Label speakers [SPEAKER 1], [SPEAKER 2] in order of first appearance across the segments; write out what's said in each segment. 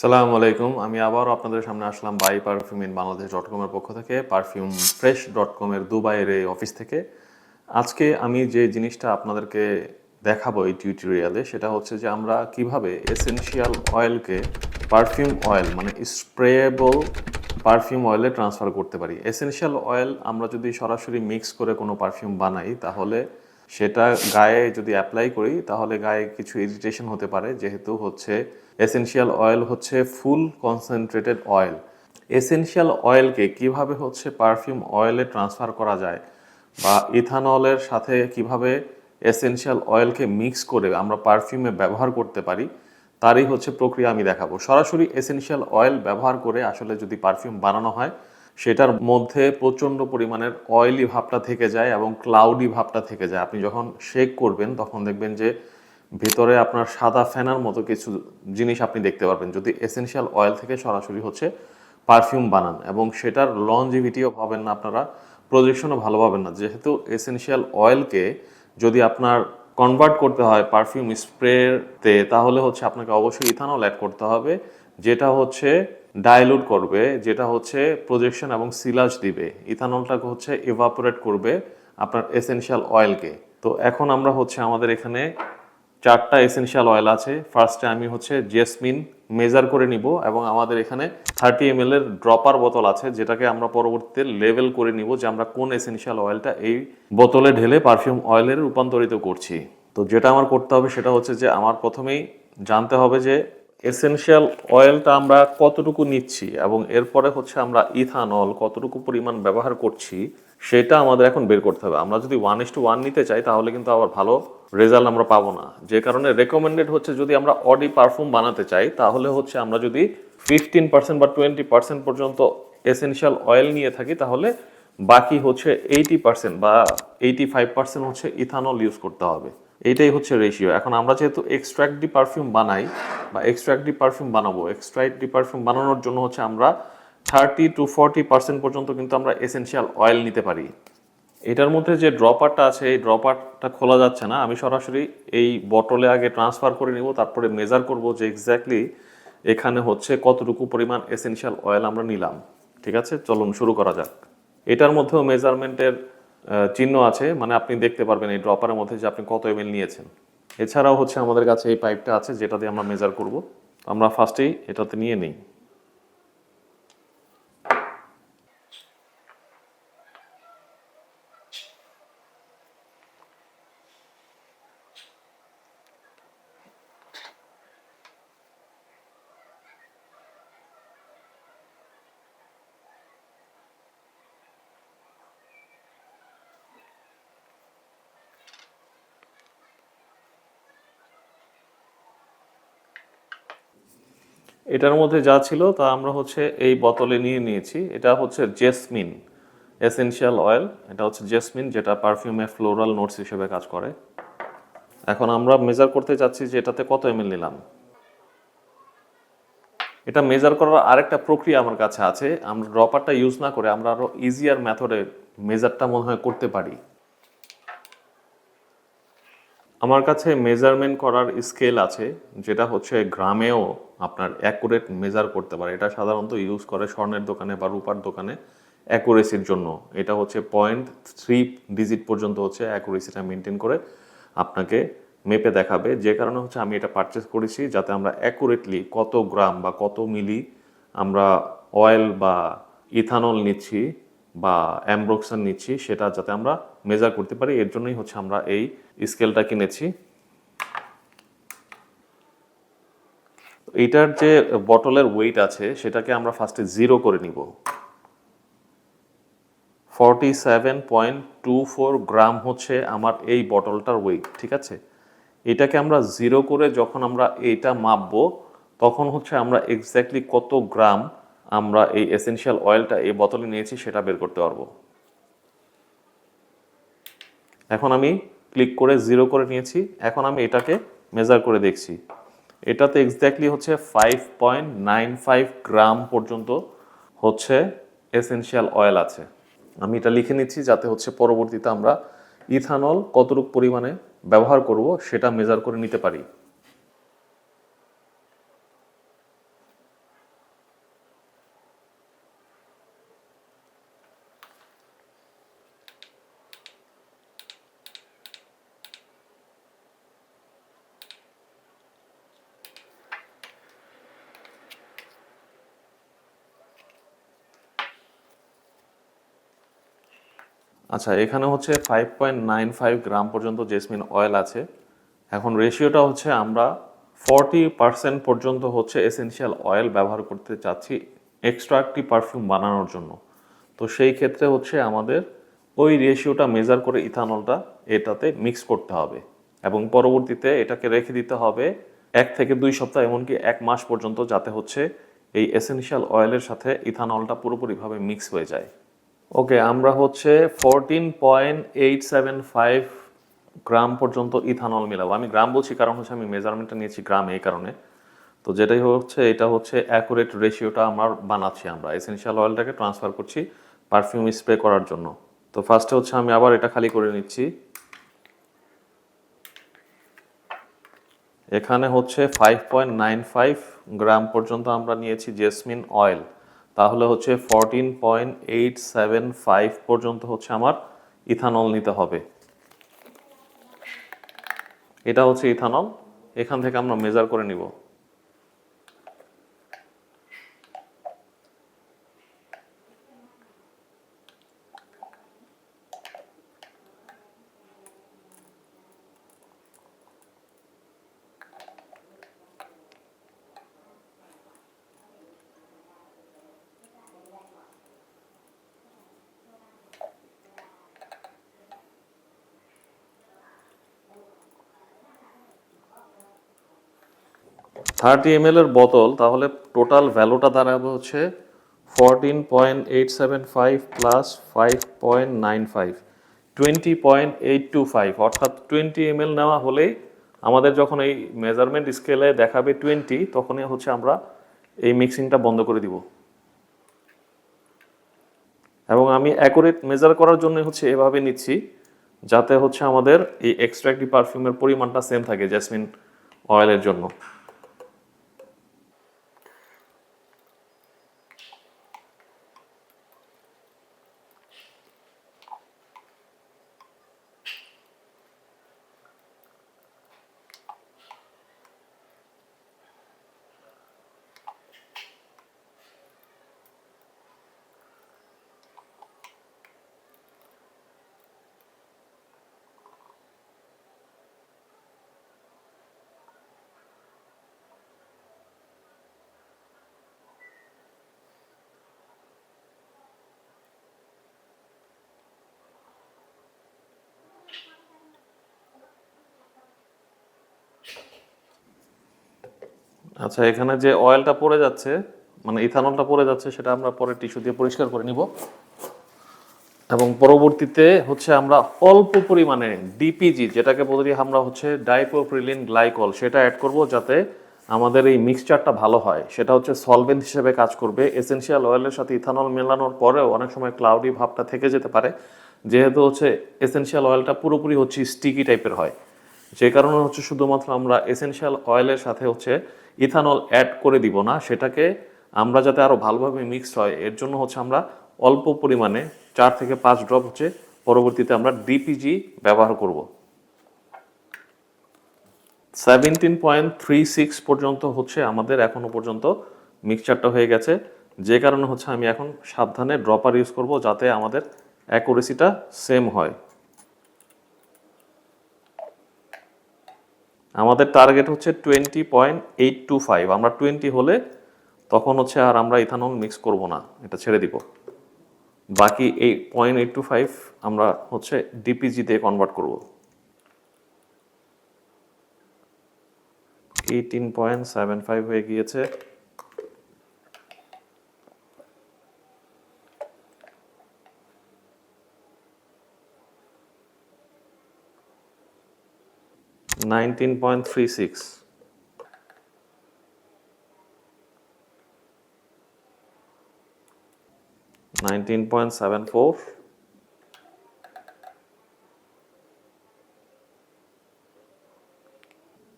[SPEAKER 1] সালামু আলাইকুম। আমি আবারও আপনাদের সামনে আসলাম by perfume in Bangladesh dot কমের পক্ষ থেকে, পারফিউম ফ্রেশ ডট কমের দুবাইয়ের এই অফিস থেকে। আজকে আমি যে জিনিসটা আপনাদেরকে দেখাবো এই টিউটোরিয়ালে সেটা হচ্ছে যে আমরা কীভাবে এসেনশিয়াল অয়েলকে পারফিউম অয়েল মানে স্প্রেয়েবল পারফিউম অয়েলে ট্রান্সফার করতে পারি। এসেনশিয়াল অয়েল আমরা যদি সরাসরি মিক্স করে কোনো পারফিউম বানাই, তাহলে সেটা গায়ে যদি অ্যাপ্লাই করি, তাহলে গায়ে কিছু ইরিটেশন হতে পারে, যেহেতু হচ্ছে এসেনশিয়াল অয়েল হচ্ছে ফুল কনসেন্ট্রেটেড অয়েল। এসেনশিয়াল অয়েলকে কীভাবে হচ্ছে পারফিউম অয়েলে ট্রান্সফার করা যায় বা ইথানলের সাথে কীভাবে এসেনশিয়াল অয়েলকে মিক্স করে আমরা পারফিউমে ব্যবহার করতে পারি, তারই হচ্ছে প্রক্রিয়া আমি দেখাবো। সরাসরি এসেনশিয়াল অয়েল ব্যবহার করে আসলে যদি পারফিউম বানানো হয়, সেটার মধ্যে প্রচণ্ড পরিমাণের অয়েলি ভাবটা থেকে যায় এবং ক্লাউডি ভাবটা থেকে যায়। আপনি যখন শেক করবেন, তখন দেখবেন যে ভেতরে আপনার সাদা ফেনার মতো কিছু জিনিস আপনি দেখতে পারবেন। যদি এসেনশিয়াল অয়েল থেকে সরাসরি হচ্ছে পারফিউম বানান এবং সেটার লঞ্জিভিটিও পাবেন না আপনারা প্রজেকশনও ভালো পাবেন না। যেহেতু এসেনশিয়াল অয়েলকে যদি আপনার কনভার্ট করতে হয় পারফিউম স্প্রেতে তাহলে হচ্ছে আপনাকে অবশ্যই ইথানল অ্যাড করতে হবে, যেটা হচ্ছে ডাইলুট করবে, যেটা হচ্ছে প্রজেকশন এবং সিলাজ দিবে। ইথানলটাকে হচ্ছে ইভাপোরেট করবে আপনার এসেনশিয়াল অয়েলকে তো এখন আমরা হচ্ছে আমাদের এখানে চারটা এসেনশিয়াল অয়েল আছে। ফার্স্টে আমি হচ্ছে জেসমিন মেজার করে নিব এবং আমাদের এখানে থার্টি এম এর ড্রপার বোতল আছে, যেটাকে আমরা পরবর্তীতে লেভেল করে নিব যে আমরা কোন এসেনশিয়াল অয়েলটা এই বোতলে ঢেলে পারফিউম অয়েলের রূপান্তরিত করছি। তো যেটা আমার করতে হবে সেটা হচ্ছে যে আমার প্রথমেই জানতে হবে যে এসেনশিয়াল অয়েলটা আমরা কতটুকু নিচ্ছি এবং এরপরে হচ্ছে আমরা ইথানল কতটুকু পরিমাণ ব্যবহার করছি। সেটা আমাদের এখন বের করতে হবে। আমরা যদি ওয়ান ইস টু ওয়ান নিতে চাই, তাহলে কিন্তু আবার ভালো রেজাল্ট আমরা পাবো না। যে কারণে রেকমেন্ডেড হচ্ছে যদি আমরা অডি পারফিউম বানাতে চাই, তাহলে হচ্ছে আমরা যদি ফিফটিন পার্সেন্ট বা টোয়েন্টি পার্সেন্ট পর্যন্ত এসেনশিয়াল অয়েল নিয়ে থাকি, তাহলে বাকি হচ্ছে এইটি পার্সেন্ট বা এইটি ফাইভ পার্সেন্ট হচ্ছে ইথানল ইউজ করতে হবে। এইটাই হচ্ছে রেশিও এখন আমরা যেহেতু এক্সট্রাক্ট ডি পারফিউম বানাই বা এক্সট্রাক্ট ডি পারফিউম বানাবো এক্সট্রাক্ট ডি পারফিউম বানানোর জন্য হচ্ছে আমরা থার্টি টু ফর্টি পার্সেন্ট পর্যন্ত কিন্তু আমরা এসেনশিয়াল অয়েল নিতে পারি। এটার মধ্যে যে ড্রপারটা আছে, এই ড্রপারটা খোলা যাচ্ছে না। আমি সরাসরি এই বটলে আগে ট্রান্সফার করে নিব, তারপরে মেজার করব যে এক্স্যাক্টলি এখানে হচ্ছে কতটুকু পরিমাণ এসেনশিয়াল অয়েল আমরা নিলাম। ঠিক আছে? চলুন শুরু করা যাক। এটার মধ্যেও মেজারমেন্টের চিহ্ন আছে। মানে আপনি দেখতে পারবেন এই ড্রপারের মধ্যে যে আপনি কত এমএল নিয়েছেন। এছাড়াও হচ্ছে আমাদের কাছে এই পাইপটা আছে, যেটা দিয়ে আমরা মেজার করব। আমরা ফার্স্টেই এটাতে নিয়ে নিই। এটার মধ্যে যা ছিল তা আমরা হচ্ছে এই বোতলে নিয়ে নিয়েছি। এটা হচ্ছে জেসমিন, এসেনশিয়াল অয়েল। এটা হচ্ছে জেসমিন, যেটা পারফিউমে ফ্লোরাল নোটস হিসেবে কাজ করে। এখন আমরা মেজার করতে যাচ্ছি যে এটাতে কত এমএল নিলাম। এটা মেজার করার আরেকটা প্রক্রিয়া আমার কাছে আছে। আমরা ড্রপারটা ইউজ না করে আমরা আরও ইজিয়ার মেথডে মেজারটা মনে হয় করতে পারি। আমার কাছে মেজারমেন্ট করার স্কেল আছে, যেটা হচ্ছে গ্রামেও আপনার অ্যাকুরেট মেজার করতে পারে। এটা সাধারণত ইউজ করে স্বর্ণের দোকানে বা রূপার দোকানে অ্যাকুরেসির জন্য। এটা হচ্ছে পয়েন্ট থ্রি ডিজিট পর্যন্ত হচ্ছে অ্যাকুরেসিটা মেনটেন করে আপনাকে মেপে দেখাবে। যে কারণে হচ্ছে আমি এটা পারচেস করেছি, যাতে আমরা অ্যাকুরেটলি কত গ্রাম বা কত মিলি আমরা অয়েল বা ইথানল নিচ্ছি বা অ্যামব্রক্সান নিচ্ছি, সেটা যাতে আমরা মেজার করতে পারি। এর জন্যই হচ্ছে আমরা এই স্কেলটা কিনেছি এইটার যে বটলের ওয়েট আছে, সেটাকে আমরা ফার্স্টে জিরো করে নিব। Forty seven point two four gram হচ্ছে আমার এই বটলটার ওয়েট ঠিক আছে? এটাকে আমরা জিরো করে যখন আমরা এইটা মাপবো, তখন হচ্ছে আমরা এক্স্যাক্টলি কত গ্রাম আমরা এই এসেনশিয়াল অয়েলটা এই বোতলে নিয়েছি সেটা বের করতে পারব। এখন আমি ক্লিক করে জিরো করে নিয়েছি। এখন আমি এটাকে মেজার করে দেখছি। এটাতে এক্স্যাক্টলি হচ্ছে five point nine five gram পর্যন্ত হচ্ছে এসেনশিয়াল অয়েল আছে। আমি এটা লিখে নিচ্ছি যাতে হচ্ছে পরবর্তীতে আমরা ইথানল কতটুকু পরিমাণে ব্যবহার করব সেটা মেজার করে নিতে পারি। আচ্ছা এখানে হচ্ছে five point nine five gram পর্যন্ত জেসমিন অয়েল আছে। এখন রেশিওটা হচ্ছে আমরা ফর্টি পার্সেন্ট পর্যন্ত হচ্ছে এসেনশিয়াল অয়েল ব্যবহার করতে চাচ্ছি এক্সট্রা একটি পারফিউম বানানোর জন্য। তো সেই ক্ষেত্রে হচ্ছে আমাদের ওই রেশিওটা মেজার করে ইথানলটা এটাতে মিক্স করতে হবে এবং পরবর্তীতে এটাকে রেখে দিতে হবে এক থেকে দুই সপ্তাহ, এমনকি এক মাস পর্যন্ত যাতে হচ্ছে এই এসেনশিয়াল অয়েলের সাথে ইথানলটা পুরোপুরিভাবে মিক্স হয়ে যায়। ওকে আমরা হচ্ছে fourteen point eight seven five gram পর্যন্ত ইথানল মিলাবো। আমি গ্রাম বলছি, কারণ হচ্ছে আমি মেজারমেন্টটা নিয়েছি গ্রাম এই কারণে। তো যেটাই হচ্ছে, এটা হচ্ছে অ্যাকুরেট রেশিওটা আমার বানাচ্ছি আমরা। এসেনশিয়াল অয়েলটাকে ট্রান্সফার করছি পারফিউম স্প্রে করার জন্য। তো ফার্স্টে হচ্ছে আমি আবার এটা খালি করে নিচ্ছি। এখানে হচ্ছে five point nine five gram পর্যন্ত আমরা নিয়েছি জেসমিন অয়েল তাহলে হচ্ছে fourteen point eight seven five পর্যন্ত হচ্ছে আমার ইথানল নিতে হবে। এটা হচ্ছে ইথানল। এখান থেকে আমরা মেজার করে নিব। থার্টি এম এর বোতল তাহলে টোটাল ভ্যালুটা দাঁড়াবে হচ্ছে fourteen point eight seven five plus five point nine five twenty point eight two five অর্থাৎ টোয়েন্টি এম নেওয়া হলেই আমাদের যখন এই মেজারমেন্ট স্কেলে দেখাবে টোয়েন্টি তখনই হচ্ছে আমরা এই মিক্সিংটা বন্ধ করে দিব। এবং আমি অ্যাকুরেট মেজার করার জন্য হচ্ছে এভাবে নিচ্ছি, যাতে হচ্ছে আমাদের এই এক্সট্রাক্টিভ পারফিউমের পরিমাণটা সেম থাকে জেসমিন অয়েলের জন্য। আচ্ছা এখানে যে অয়েলটা পড়ে যাচ্ছে মানে ইথানলটা পড়ে যাচ্ছে, সেটা আমরা পরে টিস্যু দিয়ে পরিষ্কার করে নিব। এবং পরবর্তীতে হচ্ছে আমরা অল্প পরিমাণে ডিপিজি যেটাকে বলি আমরা হচ্ছে ডাইপোপ্রিলিন গ্লাইকল সেটা অ্যাড করব যাতে আমাদের এই মিক্সচারটা ভালো হয়। সেটা হচ্ছে সলভেন্ট হিসেবে কাজ করবে। এসেনশিয়াল অয়েলের সাথে ইথানল মেলানোর পরেও অনেক সময় ক্লাউডি ভাবটা থেকে যেতে পারে। যেহেতু হচ্ছে এসেনশিয়াল অয়েলটা পুরোপুরি হচ্ছে স্টিকি টাইপের হয়। যে কারণে হচ্ছে শুধুমাত্র আমরা এসেনশিয়াল অয়েলের সাথে হচ্ছে ইথানল অ্যাড করে দিব না, সেটাকে আমরা যাতে আরও ভালোভাবে মিক্সড হয়, এর জন্য হচ্ছে আমরা অল্প পরিমাণে চার থেকে পাঁচ ড্রপ হচ্ছে পরবর্তীতে আমরা ডিপিজি ব্যবহার করব। সেভেন্টিন পয়েন্ট থ্রি সিক্স পর্যন্ত হচ্ছে আমাদের এখনও পর্যন্ত মিক্সচারটা হয়ে গেছে, যে কারণে হচ্ছে আমি এখন সাবধানে ড্রপার ইউজ করব যাতে আমাদের অ্যাকুরেসিটা সেম হয়। আমাদের টার্গেট হচ্ছে twenty point eight two five আমরা টোয়েন্টি হলে তখন হচ্ছে আর আমরা ইথানল মিক্স করব না, এটা ছেড়ে দিব। বাকি এই পয়েন্ট এইট টু ফাইভ আমরা হচ্ছে ডিপিজি দিয়ে কনভার্ট করব। এইটিন পয়েন্ট সেভেন ফাইভ হয়ে গিয়েছে।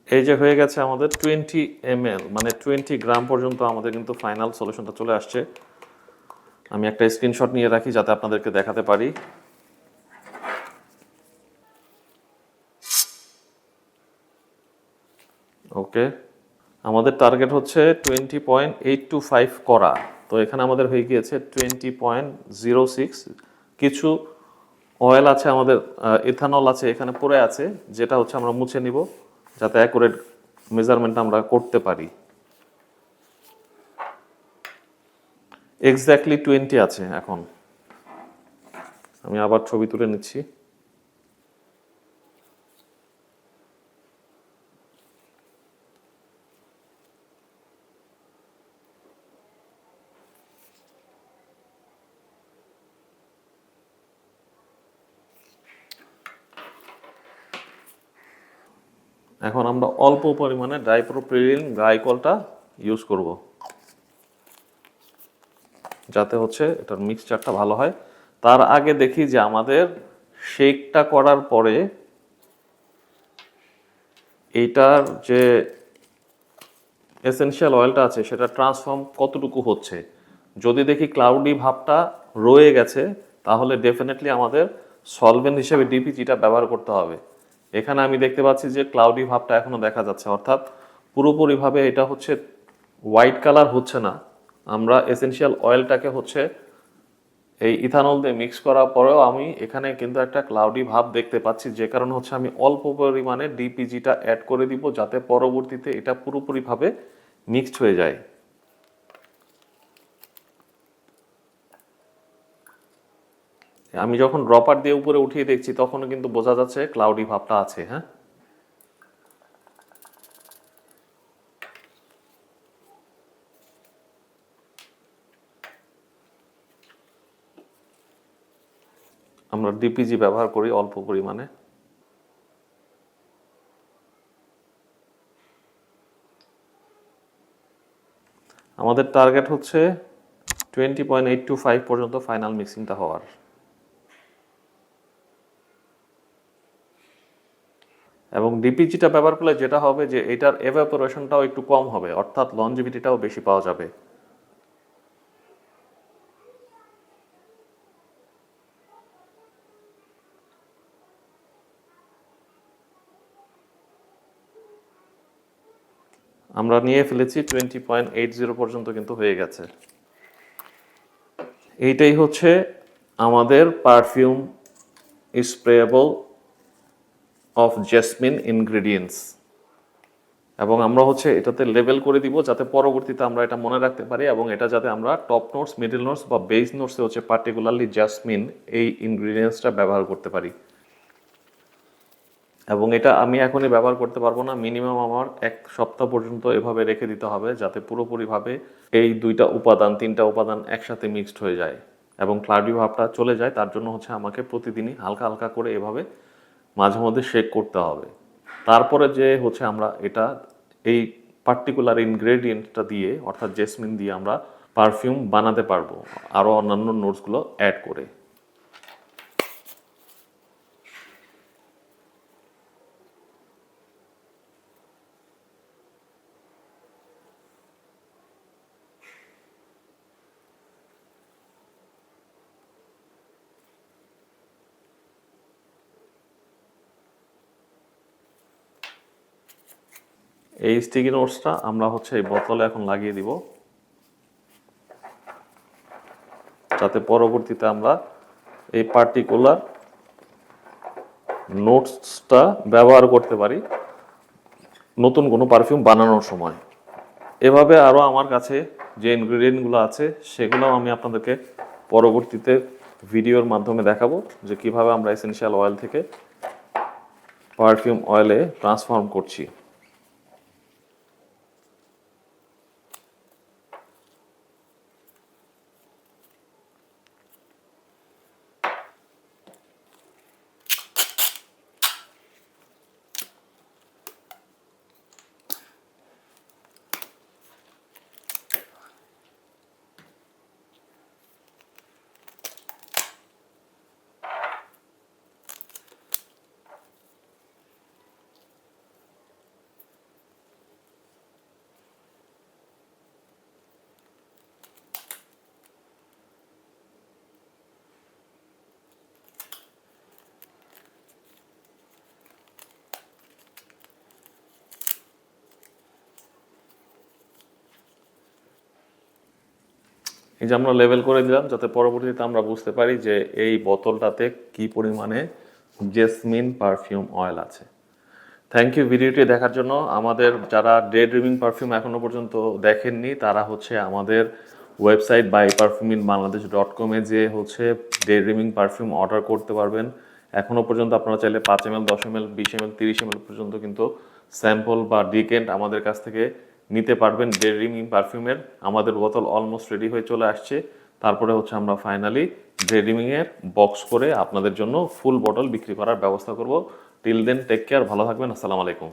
[SPEAKER 1] এই যে হয়ে গেছে আমাদের টোয়েন্টি এম মানে টোয়েন্টি গ্রাম পর্যন্ত আমাদের কিন্তু ফাইনাল সলিউশনটা চলে আসছে। আমি একটা স্ক্রিনশট নিয়ে রাখি যাতে আপনাদেরকে দেখাতে পারি। ওকে? আমাদের টার্গেট হচ্ছে twenty point eight two five করা। তো এখানে আমাদের হয়ে গিয়েছে টোয়েন্টি পয়েন্ট জিরো সিক্স কিছু অয়েল আছে আমাদের ইথানল আছে এখানে পড়ে আছে, যেটা হচ্ছে আমরা মুছে নিব, যাতে অ্যাকুরেট মেজারমেন্ট আমরা করতে পারি। এক্স্যাক্টলি টোয়েন্টি আছে এখন। আমি আবার ছবি তুলে নিচ্ছি এখন আমরা অল্প পরিমাণে ডাইপ্রোপিলিন গ্লাইকলটা ইউজ করব। যাতে হচ্ছে এটার মিক্সচারটা ভালো হয়। তার আগে দেখি যে আমাদের শেকটা করার পরে এইটার যে এসেনশিয়াল অয়েলটা আছে, সেটা ট্রান্সফর্ম কতটুকু হচ্ছে? যদি দেখি ক্লাউডি ভাবটা রয়ে গেছে, তাহলে ডেফিনেটলি আমাদের সলভেন্ট হিসেবে ডিপিজিটা ব্যবহার করতে হবে। এখানে আমি দেখতে পাচ্ছি যে ক্লাউডি ভাবটা এখনও দেখা যাচ্ছে। অর্থাৎ পুরোপুরিভাবে এটা হচ্ছে হোয়াইট কালার হচ্ছে না। আমরা এসেনশিয়াল অয়েলটাকে হচ্ছে এই ইথানল দিয়ে মিক্স করার পরেও আমি এখানে কিন্তু একটা ক্লাউডি ভাব দেখতে পাচ্ছি। যে কারণে হচ্ছে আমি অল্প পরিমাণে ডিপিজিটা অ্যাড করে দিব যাতে পরবর্তীতে এটা পুরোপুরিভাবে মিক্সড হয়ে যায়। আমি যখন ড্রপার দিয়ে উপরে উঠিয়ে দেখছি, তখনও কিন্তু বোঝা যাচ্ছে ক্লাউডি ভাবটা আছে হ্যাঁ? আমরা ডিপিজি ব্যবহার করি অল্প পরিমাণে। আমাদের টার্গেট হচ্ছে twenty point eight two five পর্যন্ত ফাইনাল মিক্সিংটা হওয়ার। এবং ডিপিজিটা ব্যবহার করলে যেটা হবে যে এটার এভাপোরেশনটাও একটু কম হবে, অর্থাৎ লঞ্জিভিটিটাও বেশি পাওয়া যাবে। আমরা নিয়ে ফেলেছি টোয়েন্টি পয়েন্ট এইট জিরো পর্যন্ত কিন্তু হয়ে গেছে। এইটাই হচ্ছে আমাদের perfume sprayable of jasmine ingredients এবং আমরা হচ্ছে এটাতে লেভেল করে দিব যাতে পরবর্তীতে আমরা এটা মনে রাখতে পারি এবং এটা যাতে আমরা টপ নোটস মিডল নোটস বা বেস নোটসে হচ্ছে পার্টিকুলারলি জাসমিন এই ইনগ্রিডিয়েন্টসটা ব্যবহার করতে পারি। এবং এটা আমি এখনই ব্যবহার করতে পারব না মিনিমাম আমার এক সপ্তাহ পর্যন্ত এভাবে রেখে দিতে হবে যাতে পুরোপুরিভাবে এই দুইটা উপাদান, তিনটা উপাদান একসাথে মিক্সড হয়ে যায় এবং ক্লাউডি ভাবটা চলে যায়, তার জন্য হচ্ছে আমাকে প্রতিদিনই হালকা হালকা করে এভাবে মাঝে মধ্যে শেক করতে হবে। তারপরে যে হচ্ছে আমরা এটা, এই পার্টিকুলার ইনগ্রেডিয়েন্টটা দিয়ে, অর্থাৎ জেসমিন দিয়ে আমরা পারফিউম বানাতে পারব। আরও অন্যান্য নোটসগুলো অ্যাড করে। এই স্টিকি নোটসটা আমরা হচ্ছে এই বোতলে এখন লাগিয়ে দিব। যাতে পরবর্তীতে আমরা এই পার্টিকুলার নোটসটা ব্যবহার করতে পারি নতুন কোনো পারফিউম বানানোর সময়। এভাবে আরও আমার কাছে যে ইনগ্রিডিয়েন্টগুলো আছে সেগুলো আমি আপনাদেরকে পরবর্তীতে ভিডিওর মাধ্যমে দেখাবো যে কীভাবে আমরা এসেনশিয়াল অয়েল থেকে পারফিউম অয়েলে ট্রান্সফর্ম করছি। এই যে আমরা লেভেল করে দিলাম, যাতে পরবর্তীতে আমরা বুঝতে পারি যে এই বোতলটাতে কি পরিমাণে জেসমিন পারফিউম অয়েল আছে। থ্যাংক ইউ ভিডিওটি দেখার জন্য। আমাদের যারা ডে ড্রিমিং পারফিউম এখনও পর্যন্ত দেখেননি, তারা হচ্ছে আমাদের website buy perfume in Bangladesh dot কমে যে হচ্ছে ডে ড্রিমিং পারফিউম অর্ডার করতে পারবেন। এখনও পর্যন্ত আপনারা চাইলে পাঁচ এম এল দশ এম এল বিশ এম এল তিরিশ এম এল পর্যন্ত কিন্তু স্যাম্পল বা ডিকেন্ট আমাদের কাছ থেকে নিতে পারবেন ডে রিমিং পারফিউমের। আমাদের বোতল অলমোস্ট রেডি হয়ে চলে আসছে। তারপরে হচ্ছে আমরা ফাইনালি ড্রেডিমিংয়ের বক্স করে আপনাদের জন্য ফুল বটল বিক্রি করার ব্যবস্থা করব। টিল দেন টেক কেয়ার ভালো থাকবেন, আসসালামু আলাইকুম।